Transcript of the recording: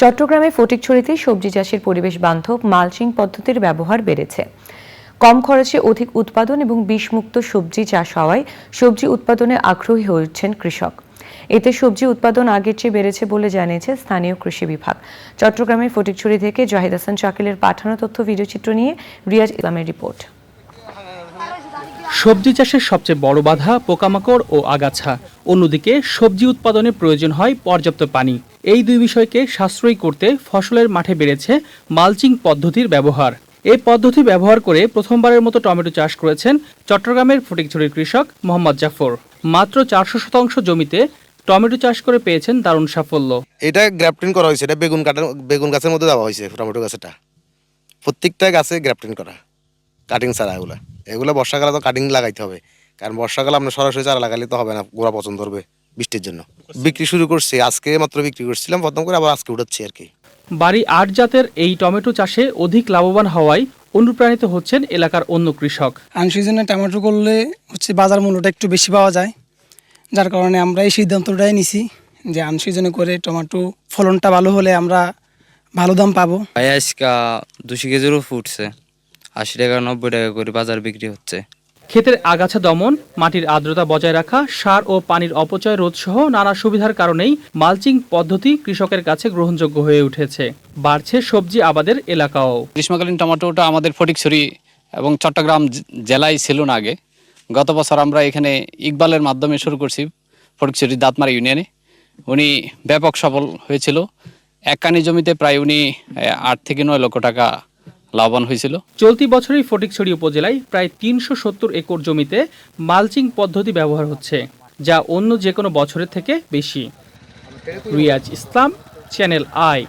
চট্টগ্রামে ফটিকছড়িতে সবজি চাষের পরিবেশ বান্ধব মালচিং পদ্ধতির ব্যবহার বেড়েছে। কম খরচে অধিক উৎপাদন এবং বিষমুক্ত সবজি চাষ হওয়ায় সবজি উৎপাদনে আগ্রহী হয়ে উঠছেন কৃষক। এতে সবজি উৎপাদন আগের চেয়ে বেড়েছে বলে জানিয়েছে স্থানীয় কৃষি বিভাগ। চট্টগ্রামের ফটিকছড়ি থেকে জাহিদ হাসান শাকিলের পাঠানো তথ্য ভিডিওচিত্র নিয়ে রিয়াজ ইসলামের রিপোর্ট। সবজি চাষের সবচেয়ে বড় বাধা পোকামাকড় ও আগাছা। অন্যদিকে সবজি উৎপাদনে প্রয়োজন হয় পর্যাপ্ত পানি। এই দুই বিষয়কে সাশ্রয়ী করতে ফসলের মাঠে বেড়েছে মালচিং পদ্ধতির ব্যবহার। এই পদ্ধতি ব্যবহার করে প্রথমবারের মতো টমেটো চাষ করেছেন চট্টগ্রামের ফটিকছড়ির কৃষক মোহাম্মদ জাফর। মাত্র চারশো শতাংশ জমিতে টমেটো চাষ করে পেয়েছেন দারুণ সাফল্য। এটা গ্রাফটিং করা হয়েছে, এটা বেগুন কাটার, বেগুন গাছের মধ্যে দেওয়া হয়েছে, টমেটো গাছটা প্রত্যেকটা গাছে গ্রাফটিং করা, কাটিং ছাড়া এগুলো। এগুলো বর্ষাকালে তো কাটিং লাগাইতে হবে, কারণ বর্ষাকালে আপনার সরাসরি চারা লাগালে তো হবে না, গোড়া পছন্দ করবে বৃষ্টির জন্য। বিক্রি শুরু করছি আজকে মাত্র বিক্রি করছিলাম প্রথম করে আবার আজকে উঠাচ্ছি আর কি। বাড়ি আট জাতের এই টমেটো চাষে অধিক লাভবান হওয়ায় অনুপ্রাণিত হচ্ছেন এলাকার অন্য কৃষক। আনসিজনে টমেটো করলে হচ্ছে বাজার মূল্যটা একটু বেশি পাওয়া যায় যার কারণে আমরা এই সিদ্ধান্তটাই নিছি যে আনসিজনে করে টমেটো ফলনটা ভালো হলে আমরা ভালো দাম পাবো। আজকা দুশো কেজিরও ফুটছে আশি টাকা নব্বই টাকা করে বাজার বিক্রি হচ্ছে। ক্ষেতের আগাছা দমন, মাটির আর্দ্রতা বজায় রাখা, সার ও পানির অপচয় রোধ সহ নানা সুবিধার কারণেই মালচিং পদ্ধতি কৃষকের কাছে গ্রহণযোগ্য হয়ে উঠেছে। বাড়ছে সবজি আবাদের এলাকাও। গ্রীষ্মকালীন টমেটোটা আমাদের ফটিকছড়ি এবং চট্টগ্রাম জেলায় ছিল না আগে। গত বছর আমরা এখানে ইকবালের মাধ্যমে শুরু করছি ফটিকছড়ি দাঁতমারা ইউনিয়নে। উনি ব্যাপক সফল হয়েছিল। এক কানি জমিতে প্রায় উনি আট থেকে নয় লক্ষ টাকা লাভবান হয়েছিল। চলতি বছরই ফটিকছড়ি উপজেলায় প্রায় তিনশো সত্তর একর জমিতে মালচিং পদ্ধতি ব্যবহার হচ্ছে, যা অন্য যে কোনো বছরের থেকে বেশি। Riaz Islam, channel I.